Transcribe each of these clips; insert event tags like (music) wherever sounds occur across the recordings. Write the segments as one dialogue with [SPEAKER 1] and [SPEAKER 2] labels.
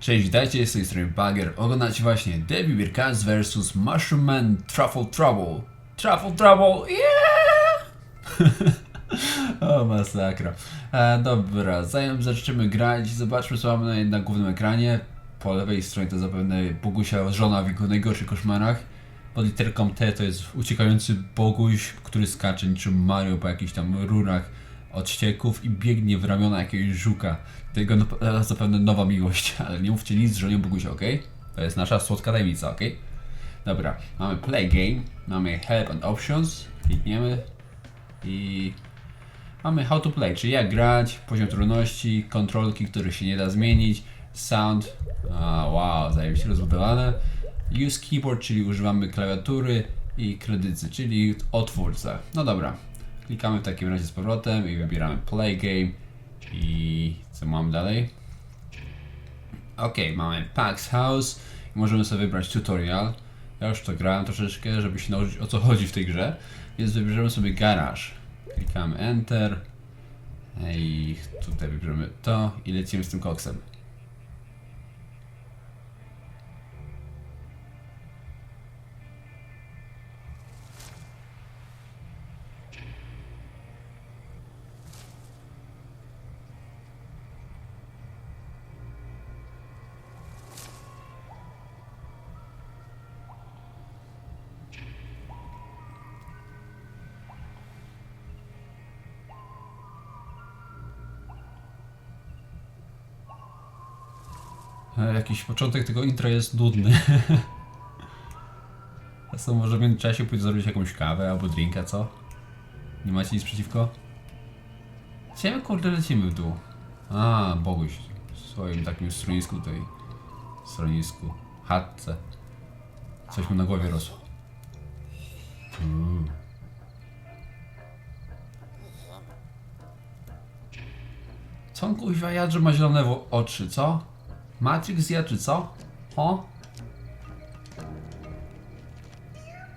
[SPEAKER 1] Cześć, witajcie, z tej strony Bagger. Oglądacie właśnie Debbie Birkas vs Mushroom Man Truffle Trouble. Truffle Trouble, yeah! (laughs) o, masakra. E, dobra, zanim zaczniemy grać, zobaczmy co mamy na, na głównym ekranie. Po lewej stronie to zapewne Bogusia, żona w jego najgorszych koszmarach. Pod literką T to jest uciekający Boguś, który skacze niczym Mario po jakichś tam rurach od ścieków i biegnie w ramiona jakiegoś żuka. To jego na- zapewne nowa miłość, (laughs) ale nie mówcie nic żonią Bogusia, ok? To jest nasza słodka tajemnica, ok? Dobra, mamy play game, mamy help and options, klikniemy i mamy how to play, czyli jak grać, poziom trudności, kontrolki, których się nie da zmienić, sound, a wow, zajebiście rozbudowane, use keyboard, czyli używamy klawiatury i kredycy, czyli otwórce. No dobra, klikamy w takim razie z powrotem i wybieramy play game i co mamy dalej? Ok, mamy Pax House możemy sobie wybrać tutorial. Ja już to grałem troszeczkę, żeby się nauczyć o co chodzi w tej grze, więc wybierzemy sobie garaż. Klikamy Enter i tutaj wybierzemy to i lecimy z tym koksem. Jakiś początek tego intra jest nudny. (laughs) A może w międzyczasie pójdę zrobić jakąś kawę albo drinka, co? Nie macie nic przeciwko? Gdzie my kurde lecimy w dół? A, Boguś. W swoim takim stronisku tutaj. Stronisku. Chatce. Coś mu na głowie rosło. Uuu. Co on kuźwa jadrze ma zielone oczy, co? Matrix ja czy co? Ho?
[SPEAKER 2] Dear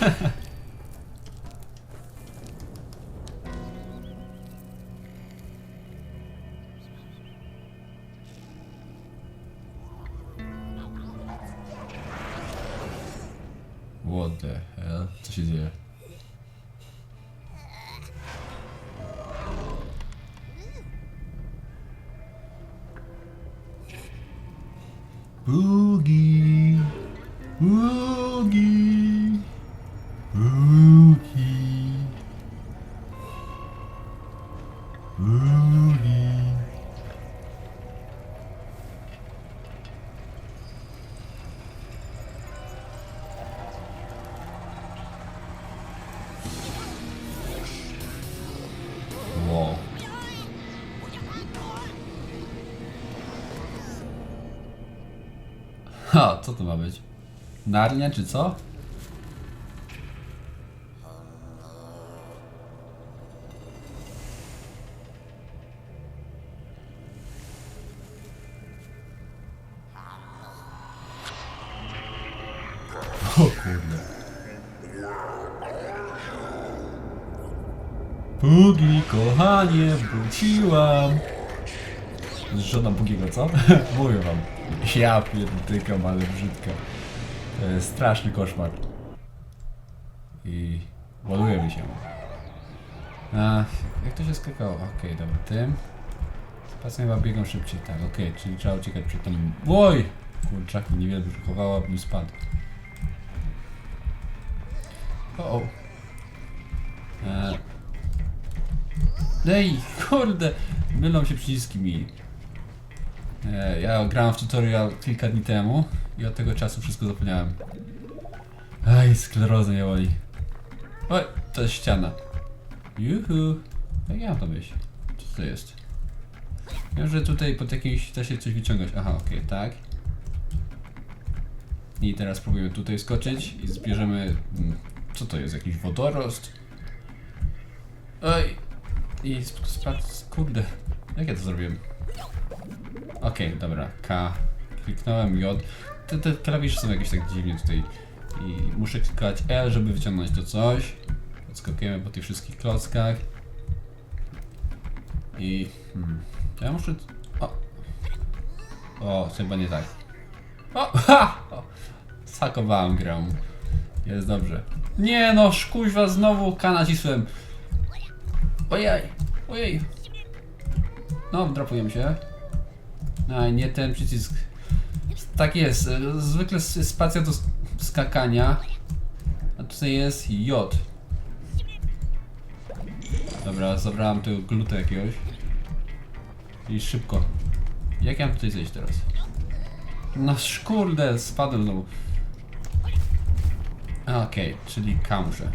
[SPEAKER 2] Paxi
[SPEAKER 1] dzieje? Boogie. Ha, co to ma być? Narnia czy co? O kurde. Bugi, kochanie, wróciłam. Żona Bugiego, co? (laughs) Mówię wam. Ja pierdykam, ale brzydka. To jest straszny koszmar. I ładuje mi się. A, jak to się skakało? Okej, dobra, tym. Pasem chyba biegam szybciej, tak, okej, czyli trzeba uciekać przed tym... Oj! Kurczaki, niewiele wyszukowała, bym spadł. O, o. E... Ej, kurde! Mylą się przyciski mi. E, ja grałem w tutorial kilka dni temu i od tego czasu wszystko zapomniałem. Aj, skleroza nie boli. Oj, to jest ściana. Juhu. Jak ja mam to wyjść? Co to jest? Wiem, że tutaj pod jakimś da się coś wyciągać. Aha, okej, tak. I teraz próbujemy tutaj skoczyć i zbierzemy... mm, Co to jest? Jakiś wodorost? Oj! I sp- spadł... Kurde. Jak ja to zrobiłem? Okej, dobra. K. kliknąłem J. Te, te klawisze są jakieś tak dziwnie tutaj. I muszę klikać L, żeby wyciągnąć to coś. Odskakujemy po tych wszystkich klockach. I... Hmm, ja muszę... O! O, chyba nie tak. O! (laughs) Ha! O, sakowałem grę. Jest dobrze. Nie no, szkuźwa znowu K nacisłem. Ojej, ojej. No, drapujemy się. A, nie ten przycisk. Tak jest, zwykle spacja do sk- skakania. A tutaj jest J. Dobra, zabrałem tego gluta jakiegoś. I szybko. Jak ja mam tutaj zejść teraz? No kurde, spadłem znowu. Okej, czyli K muszę.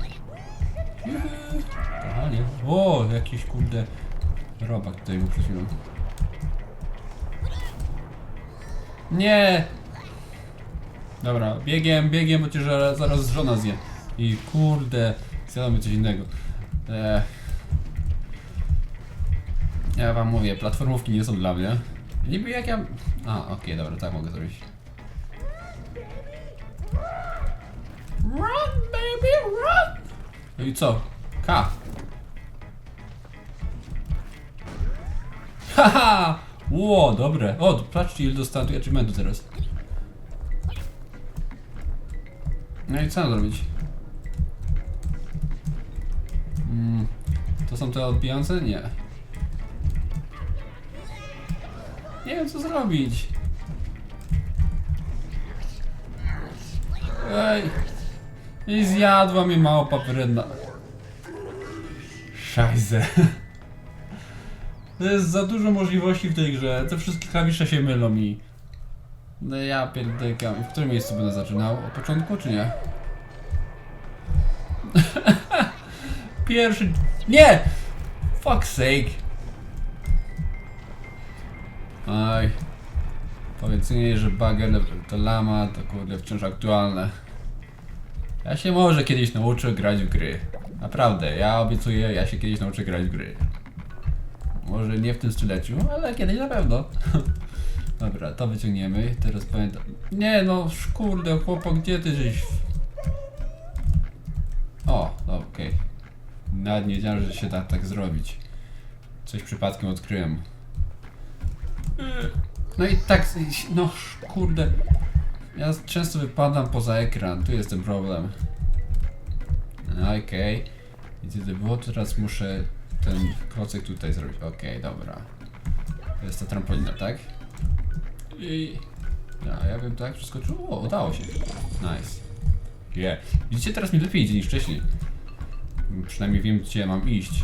[SPEAKER 1] Juhu. Aha, nie. O, jakiś kurde robak tutaj był przed. Nie! Dobra, biegiem, biegiem, bo cię zaraz, zaraz żona zje. I kurde, zjadamy coś innego. Ech. Ja wam mówię, platformówki nie są dla mnie. Niby jak ja... A, okej, dobra, tak mogę zrobić. Run, baby, run! No i co? K. Haha! Ło, dobre. O, patrzcie ile dostałem tu achievementu teraz. No i co mam zrobić? Mm, to są te odbijające? Nie. Nie wiem co zrobić. Ej! I zjadła mnie małpa wredna. Szajze. (laughs) To jest za dużo możliwości w tej grze. Te wszystkie klawisze się mylą mi. No ja pierdykam. W którym miejscu będę zaczynał? Od początku czy nie? (laughs) Pierwszy... Nie! Fuck sake. Aj. Powiedzenie, że bagel to lama, to kurde wciąż aktualne. Ja się może kiedyś nauczę grać w gry. Naprawdę, ja obiecuję, ja się kiedyś nauczę grać w gry. Może nie w tym stuleciu, ale kiedyś na pewno. (laughs) Dobra, to wyciągniemy. Teraz pamiętam. Nie no, kurde, chłopak, gdzie ty żeś? O, no, okej. Nawet nie wiedziałem, że się da tak zrobić. Coś przypadkiem odkryłem. No i tak, no kurde. Ja często wypadam poza ekran, tu jest ten problem. Okej. I gdzie to było? Teraz muszę ten klocek tutaj zrobić. Okej, dobra. To jest ta trampolina, tak? I... Ja, ja bym tak przeskoczył. O, udało się. Nice. Yeah. Widzicie, teraz mi lepiej idzie niż wcześniej. Przynajmniej wiem, gdzie mam iść.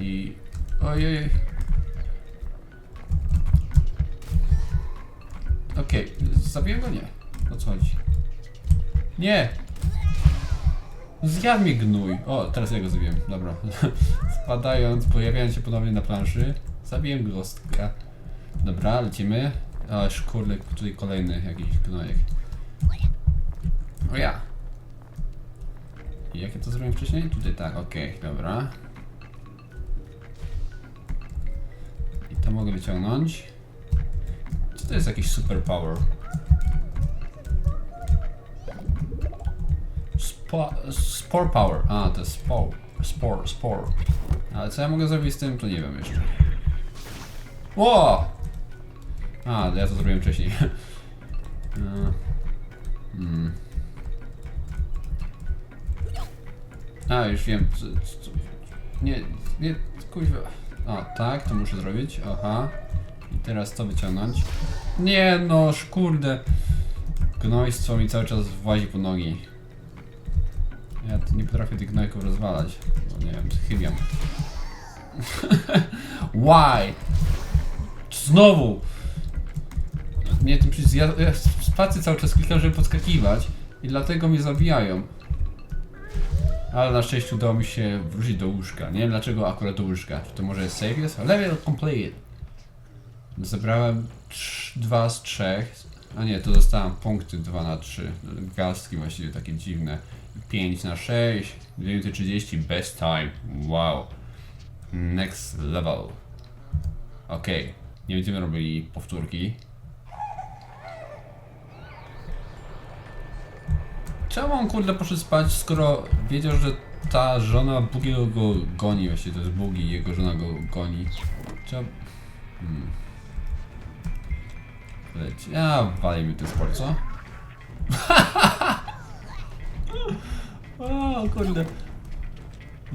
[SPEAKER 1] I... Ojej. Okej, zabiłem go? Nie. O co chodzi? Nie! Zjadł mnie gnój. O, teraz ja go zabiłem. Dobra. (laughs) Spadając, pojawiając się ponownie na planszy. Zabiłem gostka. Dobra, lecimy. O, kurde, tutaj kolejny jakiś gnojek. O ja. Jak ja to zrobiłem wcześniej? Tutaj tak, okej, dobra. I to mogę wyciągnąć. Co to jest jakiś superpower? Spo, spore power. A, to jest spore. Spore, spore. Ale co ja mogę zrobić z tym, to nie wiem jeszcze. Ło! A, ja to zrobiłem wcześniej. (laughs) E, Hmm. A, już wiem. Co, co, nie, nie, kuźwa. A, tak, to muszę zrobić. Aha. I teraz to wyciągnąć. Nie no, kurde. Gnojstwo mi cały czas włazi po nogi. Nie potrafię tych gnojków rozwalać. Bo nie wiem, chybiam. (laughs) Why? Znowu! Nie, tym przycisk. Ja, ja spację cały czas klikam, żeby podskakiwać. I dlatego mnie zabijają. Ale na szczęście udało mi się wrócić do łóżka. Nie wiem dlaczego akurat do łóżka. Czy to może jest save jest? Level complete. Zebrałem 2 z 3. A nie, to dostałem punkty 2 na 3. Gastki właściwie takie dziwne. 5 na 6. 230 best time. Wow. Next level. Okej. Nie będziemy robili powtórki. Czemu on kurde poszedł spać, skoro wiedział, że ta żona Bugiego go goni, właściwie to jest Bugi, jego żona go goni. Czemu... Hmm. Leci. A, wali mi ten sport, co? (laughs) o, kurde.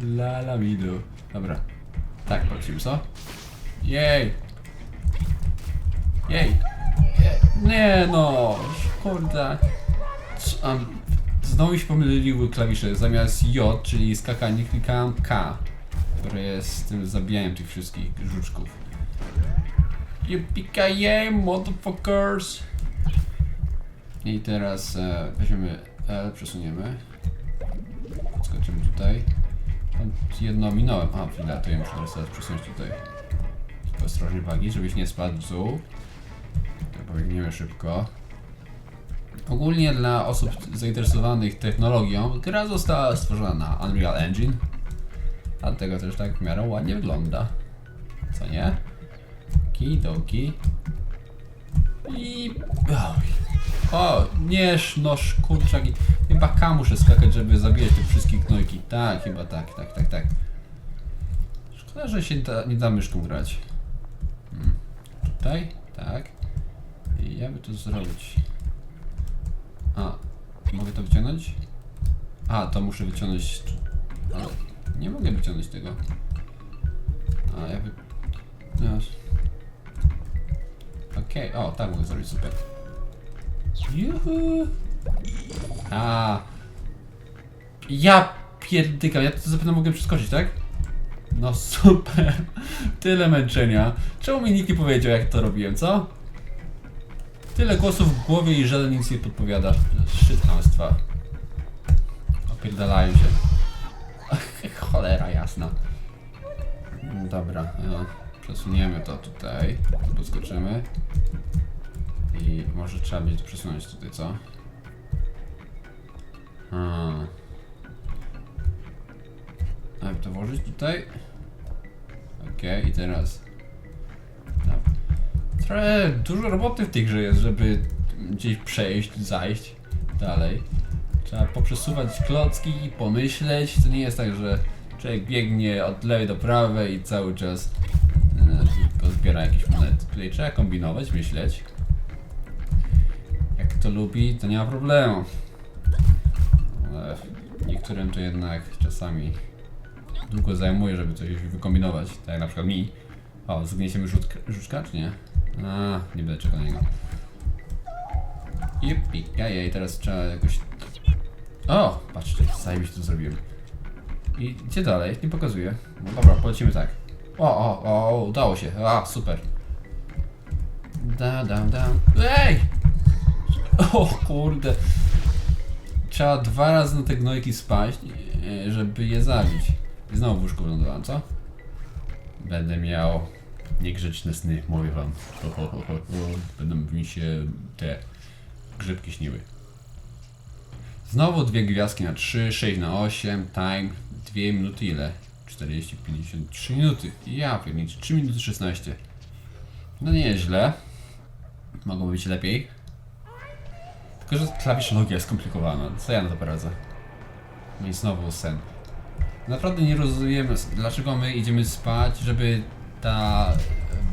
[SPEAKER 1] Lala midu. Dobra. Tak, polecimy, co? Jej! Jej! Je- Nie no! Kurde. Znowu mi się pomyliły klawisze. Zamiast J, czyli skakanie, klikałem K. Które jest tym zabijaniem tych wszystkich żuczków. Yippee motherfuckers! I teraz e, weźmiemy L, przesuniemy. Skoczymy tutaj. Jedno minąłem. A, chwilę, to ja muszę teraz teraz przesunąć tutaj. Tylko ostrożnie wagi, żebyś nie spadł w dół. To pobiegniemy szybko. Ogólnie dla osób zainteresowanych technologią, gra została stworzona na Unreal Engine. Dlatego też tak w miarę ładnie wygląda. Co nie? Kidoki. I... Oj. O, nie, noż, kurczaki. Chyba K muszę skakać, żeby zabijać te wszystkie gnojki. Tak, chyba tak, tak, tak, tak. Szkoda, że się da, nie da myszką grać. Hmm. Tutaj, tak. I ja by to zrobić. A, mogę to wyciągnąć? A, to muszę wyciągnąć. nie mogę wyciągnąć tego. A, ja by... No. Okej, o, tak mogę zrobić, super. Juhu. A. Ja pierdykam, ja to zapewne mogę przeskoczyć, tak? No super. Tyle męczenia. Czemu mi nikt nie powiedział, jak to robiłem, co? Tyle głosów w głowie i żaden nic nie podpowiada. Szytanstwa. Opierdalają się. (laughs) Cholera jasna. Dobra, e, przesuniemy to tutaj. Podskoczymy. I może trzeba będzie to przesunąć tutaj, co? A. A to włożyć tutaj? Okej, i teraz. Dobra. Trochę dużo roboty w tej grze jest, żeby gdzieś przejść, zajść dalej. Trzeba poprzesuwać klocki, pomyśleć. To nie jest tak, że człowiek biegnie od lewej do prawej i cały czas e, zbiera jakieś monety. Tutaj trzeba kombinować, myśleć. Kto lubi, to nie ma problemu. Ale niektórym to jednak czasami długo zajmuje, żeby coś wykombinować. Tak jak na przykład mi. O, zgniesiemy żuczka, czy nie? A, nie będę czekał na niego. Jippi, jajej, teraz trzeba jakoś... O, patrzcie, zajebiście to zrobiłem. I gdzie dalej? Nie pokazuje. No dobra, polecimy tak. O, o, o, udało się. A, super. Da, da, da. Ej! O kurde. Trzeba dwa razy na te gnojki spaść, e, żeby je zabić. I znowu w łóżku wylądowałem, co? Będę miał niegrzeczne sny, mówię wam. Ho, ho, ho, ho. Będą mi się te grzybki śniły. Znowu dwie gwiazdki na 3, 6 na 8, time 2 minuty ile? 40, 53 minuty. Ja pierniczę, 3 minuty 16. No nieźle. Mogło być lepiej. Tylko, że klawiszologia jest skomplikowana. Co ja na to poradzę? No i znowu sen. Naprawdę nie rozumiemy, s- dlaczego my idziemy spać, żeby ta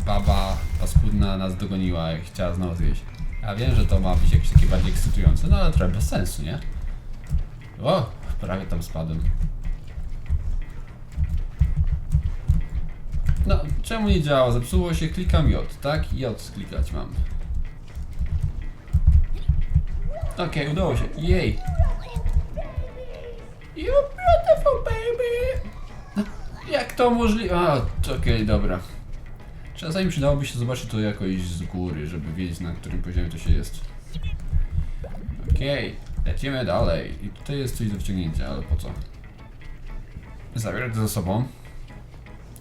[SPEAKER 1] baba paskudna nas dogoniła i chciała znowu zjeść. Ja wiem, że to ma być jakieś takie bardziej ekscytujące, no ale trochę bez sensu, nie? O, prawie tam spadłem. No, czemu nie działa? Zepsuło się, klikam J, tak? J klikać mam. Okej, udało się. Jej! You beautiful baby! Jak to możliwe? A, okej, dobra. Czasami przydałoby się zobaczyć to jakoś z góry, żeby wiedzieć na którym poziomie to się jest. Okej, lecimy dalej. I tutaj jest coś do wciągnięcia, ale po co? Zabiorę to ze sobą.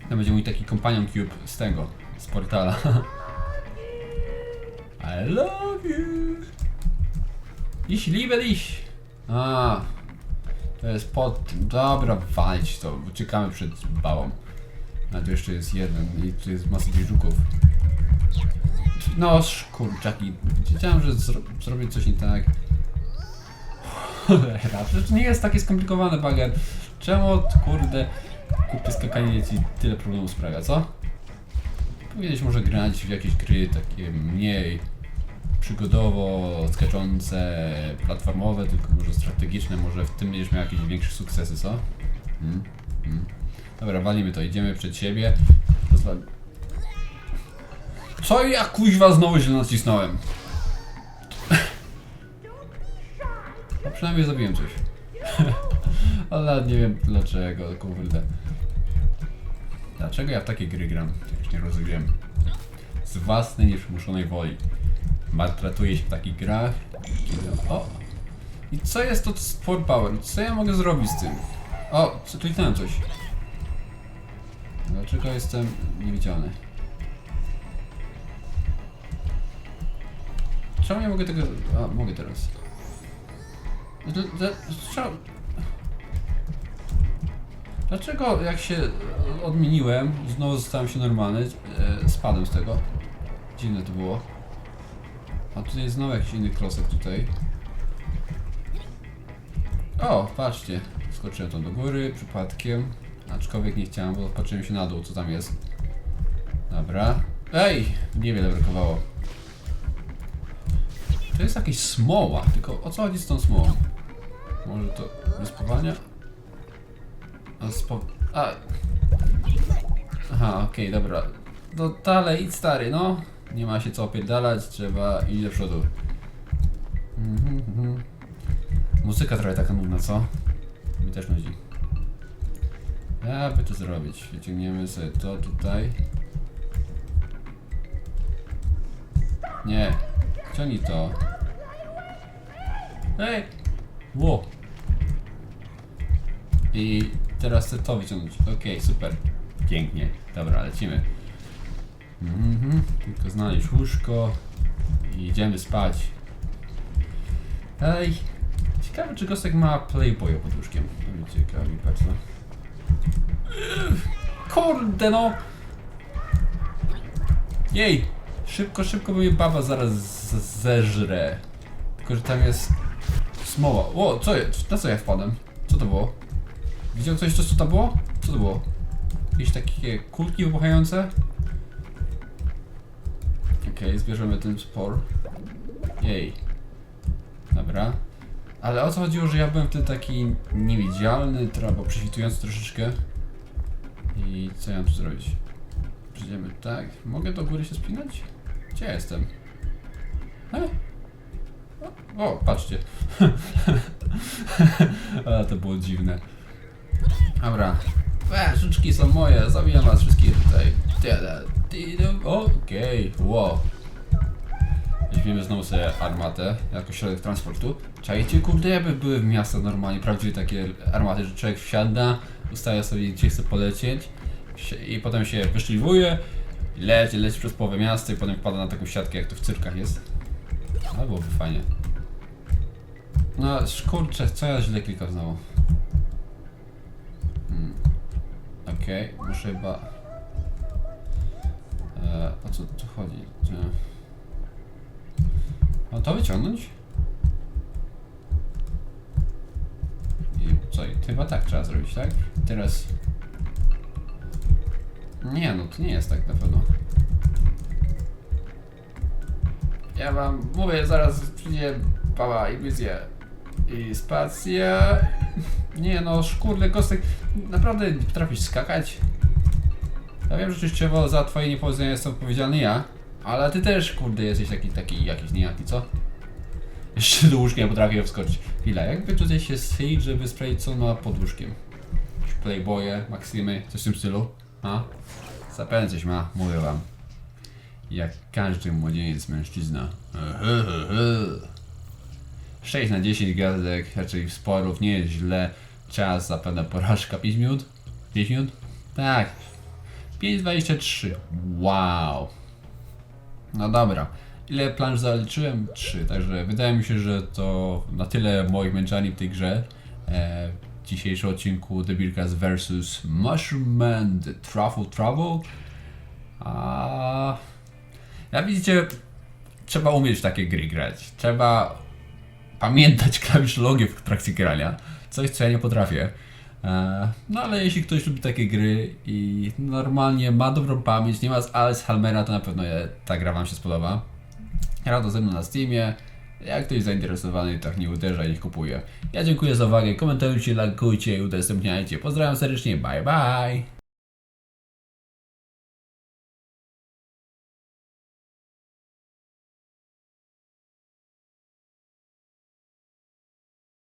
[SPEAKER 1] To będzie mój taki companion cube z tego, z portala. (laughs) I love you! Ich liebe dich! A, to jest pod. Dobra, walić to. Uciekamy przed bałą. A tu jeszcze jest jeden i tu jest masa tych żuków. No, kurczaki. Wiedziałem, że zro zrobię coś nie tak. Cholera, przecież nie jest takie skomplikowane, bager. Czemu, kurde, kupie skakanie ci tyle problemów sprawia, co? Powinieneś może grać w jakieś gry takie mniej przygodowo, skaczące, platformowe, tylko może strategiczne, może w tym będziesz miał jakieś większe sukcesy, co? Hmm? Hmm. Dobra, walimy to, idziemy przed siebie. Co ja kuźwa znowu źle nacisnąłem? No przynajmniej zabiłem coś. (laughs) Ale nie wiem dlaczego, kurde. Dlaczego ja w takie gry gram? Już nie rozumiem. Z własnej nieprzymuszonej woli. Maltretuję się w takich grach. O! I co jest to Sport Power? Co ja mogę zrobić z tym? O, kliknąłem coś. Dlaczego jestem niewidzialny? Czemu nie mogę tego... A, mogę teraz. D- d- Czemu... Dlaczego jak się odmieniłem, znowu zostałem się normalny, e, spadłem z tego. Dziwne to było. A tutaj jest znowu jakiś inny klosek tutaj. O, patrzcie. Skoczyłem tam do góry przypadkiem. Aczkolwiek nie chciałem, bo patrzyłem się na dół, co tam jest. Dobra. Ej! Niewiele brakowało. To jest jakaś smoła, tylko o co chodzi z tą smołą? Może to wyspowania? A spo... A... Aha, okej, dobra. No dalej, idź stary, no. Nie ma się co opierdalać, trzeba iść do przodu. Mhm, mhm. Muzyka trochę taka nudna, co? Mi też nudzi. Aby to zrobić, wyciągniemy sobie to tutaj. Nie, ciągnij to. Ej! Ło! I teraz chcę to wyciągnąć. Okej, super. Pięknie. Dobra, lecimy. Mhm, tylko znaleźć łóżko i idziemy spać. Ej, ciekawe czy Gosek ma Playboya pod łóżkiem. To mnie ciekawi, no. Kurde no! Jej! Szybko, szybko, bo mnie baba zaraz zeżre. Tylko, że tam jest smoła. O, co jest? Na co ja wpadłem? Co to było? Widział ktoś, co to było? Co to było? Jakieś takie kulki wybuchające? Okej, zbierzemy ten spor. Jej. Dobra. Ale o co chodziło, że ja byłem wtedy taki niewidzialny, albo prześwitujący troszeczkę? I co ja mam tu zrobić? Przejdziemy tak. Mogę do góry się spinać? Gdzie ja jestem? E? O, o, patrzcie. (laughs) A, to było dziwne. Dobra. E, żuczki są moje, zabijam was wszystkich tutaj. Tyle. Okej, wow. Weźmiemy znowu sobie armatę jako środek transportu. Czajcie, kurde, jakby były w miastach normalnie, prawdziwie takie armaty, że człowiek wsiada, ustawia sobie gdzie chce polecieć i potem się wyszliwuje, leci, leci przez połowę miasta i potem wpada na taką siatkę, jak to w cyrkach jest. No, byłoby fajnie. No, kurczę, co ja źle klikam znowu? Hmm. Okej, muszę chyba... O co tu chodzi? Czy... No to wyciągnąć? I co? I chyba tak trzeba zrobić, tak? Teraz... Nie, no to nie jest tak na pewno. Ja wam mówię, zaraz przyjdzie pała i wizja i spacja. Nie no, szkurde, kostek, naprawdę potrafisz skakać? Ja wiem, że częściowo za twoje niepowodzenia jestem odpowiedzialny ja, ale ty też, kurde, jesteś taki, taki jakiś niejaki, co? Jeszcze do łóżka nie potrafię wskoczyć. Chwila, jakby tutaj się strzelić, żeby sprawdzić co ma pod łóżkiem? Playboye, Maksimy, coś w tym stylu? A? Zapewne coś ma, mówię wam. Jak każdy młodzieniec mężczyzna. (laughs) 6 na 10 gwiazdek, raczej sporów, nie jest źle. Czas zapewne porażka 5 minut? 5 minut? Tak. 5,23. Wow. No dobra. Ile planż zaliczyłem? 3. Także wydaje mi się, że to na tyle moich męczani w tej grze. E, w dzisiejszym odcinku The Bearcats vs Mushroom Man The Truffle Trouble. A Jak widzicie, trzeba umieć takie gry grać. Trzeba pamiętać (laughs) klawiszologię w trakcie grania. Coś, co ja nie potrafię. E, No ale jeśli ktoś lubi takie gry i normalnie ma dobrą pamięć, nie ma z Alice Halmera, to na pewno ta gra Wam się spodoba. Gra to ze mną na Steamie. Jak ktoś zainteresowany, tak nie uderza i kupuje. Ja dziękuję za uwagę. Komentujcie, lajkujcie i udostępniajcie. Pozdrawiam serdecznie. Bye bye.